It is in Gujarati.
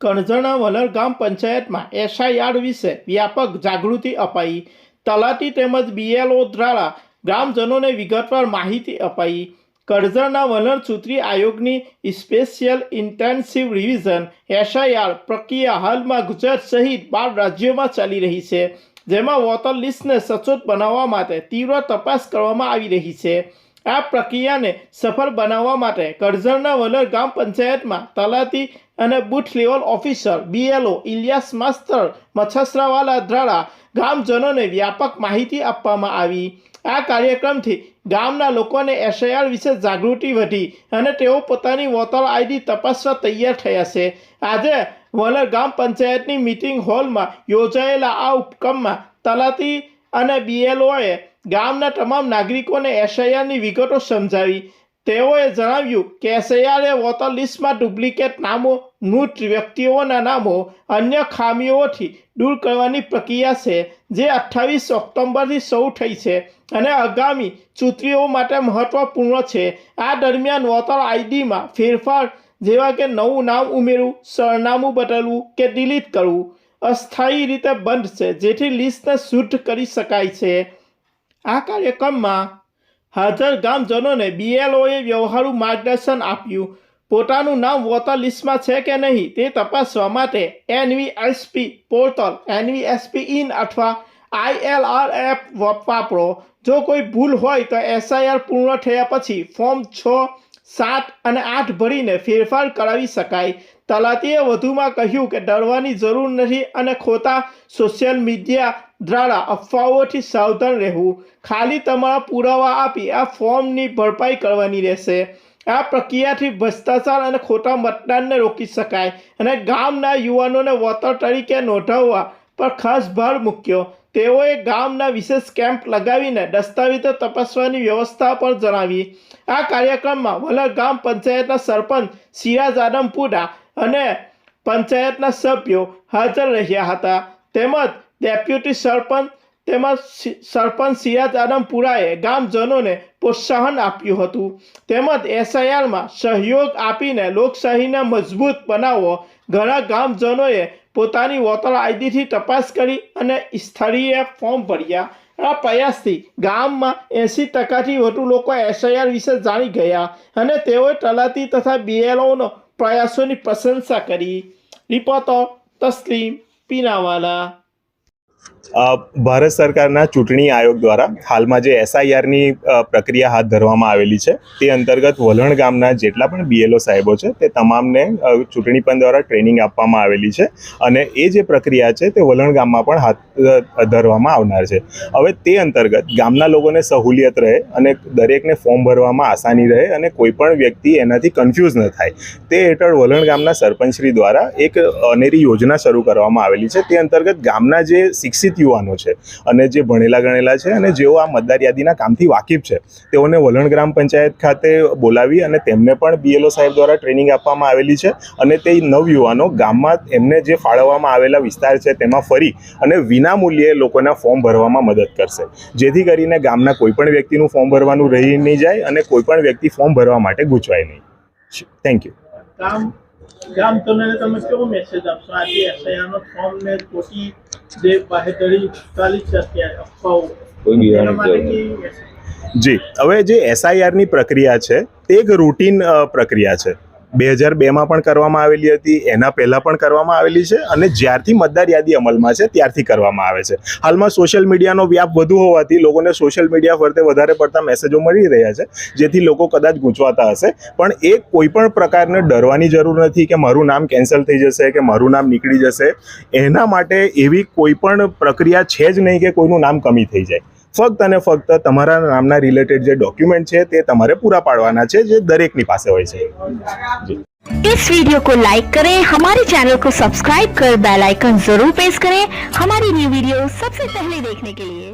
કરજણના વલર ગામ પંચાયતમાં એસઆઈઆર વિશે વ્યાપક જાગૃતિ અપાઈ. તલાટી તેમજ બીએલઓ દ્વારા ગ્રામજનોને વિગતવાર માહિતી અપાઈ. કરજણના વલણ સૂત્રી આયોગની સ્પેશિયલ ઇન્ટેન્સિવ રિવિઝન એસઆઈઆર પ્રક્રિયા હાલમાં ગુજરાત સહિત બાર રાજ્યોમાં ચાલી રહી છે, જેમાં વોટર લિસ્ટને સચોટ બનાવવા માટે તીવ્ર તપાસ કરવામાં આવી રહી છે. આ પ્રક્રિયાને સફળ બનાવવા માટે કરજણના વલર ગામ પંચાયતમાં તલાટી અને booth level officer BLO Iliyas માસ્તર, મચ્છસરાવાલા દ્વારા ગામજનોને વ્યાપક માહિતી આપવામાં આવી. આ કાર્યક્રમથી ગામના લોકોને એસઆઈઆર વિશે જાગૃતિ વધી અને તેઓ પોતાની વોટર આઈડી તપાસવા તૈયાર થયા છે. આજે વલર ગામ પંચાયતની મિટિંગ હોલમાં યોજાયેલા આ ઉપક્રમમાં તલાટી અને બીએલઓએ ગામના તમામ નાગરિકોને એસઆઈઆરની વિગતો સમજાવી. તેઓએ જણાવ્યું કે એસઆઈઆરએ વોટર લિસ્ટમાં ડુપ્લિકેટ નામો, મૃત વ્યક્તિઓના નામો, અન્ય ખામીઓથી દૂર કરવાની પ્રક્રિયા છે, જે અઠ્ઠાવીસ ઓક્ટોબરથી શરૂ થઈ છે અને આગામી ચૂંટણીઓ માટે મહત્વપૂર્ણ છે. આ દરમિયાન વોટર આઈડીમાં ફેરફાર જેવા કે નવું નામ ઉમેરવું, સરનામું બદલવું કે ડિલીટ કરવું અસ્થાયી રીતે બંધ છે, જેથી લિસ્ટને શુદ્ધ કરી શકાય છે. આ કાર્યક્રમમાં હાજર ગામજનોને બીએલઓએ વ્યવહારુ માર્ગદર્શન આપ્યું. પોતાનું નામ વોટર લિસ્ટમાં છે કે નહીં તે તપાસવા માટે એનવીએસપી પોર્ટલ એનવીએસપી ઇન અથવા આઈએલઆર એપ વાપરો. જો કોઈ ભૂલ હોય તો એસઆઈઆર પૂર્ણ થયા પછી ફોર્મ છ, સાત અને આઠ ભરીને ફેરફાર કરાવી શકાય. તલાટીએ વધુમાં કહ્યું કે ડરવાની જરૂર નથી અને ખોટા સોશિયલ મીડિયા દ્વારા અફવાઓથી સાવધાન રહેવું. ખાલી તમારા પુરાવા આપી આ ફોર્મની ભરપાઈ કરવાની રહેશે. આ પ્રક્રિયાથી ભ્રષ્ટાચાર અને ખોટા મતદાનને રોકી શકાય અને ગામના યુવાનોને વોટર તરીકે નોંધાવવા પર ખાસ ભાર મૂક્યો. તેઓએ ગામના વિશેષ કેમ્પ લગાવીને દસ્તાવેજો તપાસવાની વ્યવસ્થા પણ જણાવી. આ કાર્યક્રમમાં વલર ગામ પંચાયતના સરપંચ સિરાજ આદમપુરા અને પંચાયતના સભ્યો હાજર રહ્યા હતા. તેમજ ડેપ્યુટી સરપંચ તેમજ સરપંચ સિરાજ આદમપુરાએ ગામજનોને પ્રોત્સાહન આપ્યું હતું. તેમજ એસઆઈઆરમાં સહયોગ આપીને લોકશાહીને મજબૂત બનાવવો, ઘણા ગામજનોએ પોતાની વોટર આઈડીથી તપાસ કરી અને સ્થળીય ફોર્મ ભર્યા. આ પ્રયાસથી ગામમાં એંસી ટકાથી વધુ લોકો એસઆઈઆર વિશે જાણી ગયા અને તેઓએ તલાટી તથા બીએલઓનો પ્રયાસોની પ્રશંસા કરી. રિપોર્ટર તસ્લીમ પીનાવાલા ભારત સરકારના ચૂંટણી આયોગ દ્વારા હાલમાં જે એસઆઈઆરની પ્રક્રિયા હાથ ધરવામાં આવેલી છે, તે અંતર્ગત વલણ ગામના જેટલા પણ બીએલઓ સાહેબો છે, તે તમામને ચૂંટણી પંચ દ્વારા ટ્રેનિંગ આપવામાં આવેલી છે અને એ જે પ્રક્રિયા છે, તે વલણ ગામમાં પણ હાથ ધરવામાં આવનાર છે. હવે તે અંતર્ગત ગામના લોકોને સહુલિયત રહે અને દરેકને ફોર્મ ભરવામાં આસાની રહે અને કોઈ પણ વ્યક્તિ એનાથી કન્ફ્યુઝ ન થાય. તે હેઠળ વલણ ગામના સરપંચશ્રી દ્વારા એક અનેરી યોજના શરૂ કરવામાં આવેલી છે. તે અંતર્ગત ગામના જે શિક્ષિત યુવાનો છે. અને જે ભણેલા ગણેલા છે અને જેઓ આ મતદાર યાદીના કામથી વાકેફ છે, તેઓને વલણ ગ્રામ પંચાયત ખાતે બોલાવી અને તેમને પણ બીએલઓ સાહેબ દ્વારા ટ્રેનિંગ આપવામાં આવેલી છે અને તે નવયુવાનો ગામમાં એમને જે ફાળવવામાં આવેલા વિસ્તાર છે તેમાં ફરી અને વિનામૂલ્યે લોકોના ફોર્મ ભરવામાં મદદ કરશે. જેથી કરીને ગામના કોઈપણ વ્યક્તિનું ફોર્મ ભરવાનું રહી નહીં જાય અને કોઈપણ વ્યક્તિ ફોર્મ ભરવા માટે ગૂંચવાય નહીં. થેન્ક યુ ગામ ગામજનોને તમે કેવો મેસેજ આપશો? આજે એસઆઈઆરનો ફોર્મ ને ખોટી જે બાહેધરી ચાલી અફવાઓ. જી હવે જે એસઆઈઆરની પ્રક્રિયા છે તે એક રૂટીન પ્રક્રિયા છે. બે હજાર બેમાં પણ કરવામાં આવેલી હતી, એના પહેલાં પણ કરવામાં આવેલી છે અને જ્યારથી મતદાર યાદી અમલમાં છે ત્યારથી કરવામાં આવે છે. હાલમાં સોશિયલ મીડિયાનો વ્યાપ વધુ હોવાથી લોકોને સોશિયલ મીડિયા ફરતે વધારે પડતા મેસેજો મળી રહ્યા છે, જેથી લોકો કદાચ ગૂંચવાતા હશે. પણ એ કોઈ પણ પ્રકારને ડરવાની જરૂર નથી કે મારું નામ કેન્સલ થઈ જશે, કે મારું નામ નીકળી જશે. એના માટે એવી કોઈ પણ પ્રક્રિયા છે જ નહીં કે કોઈનું નામ કમી થઈ જાય. ફક્ત અને ફક્ત તમારા નામના રિલેટેડ જે ડોક્યુમેન્ટ છે તે તમારે પૂરા પાડવાના છે જે દરેકની પાસે હોય છે इस वीडियो को लाइक करें हमारे चैनल को सब्सक्राइब कर बेल आइकन जरूर प्रेस करें हमारी न्यू वीडियो सबसे पहले देखने के लिए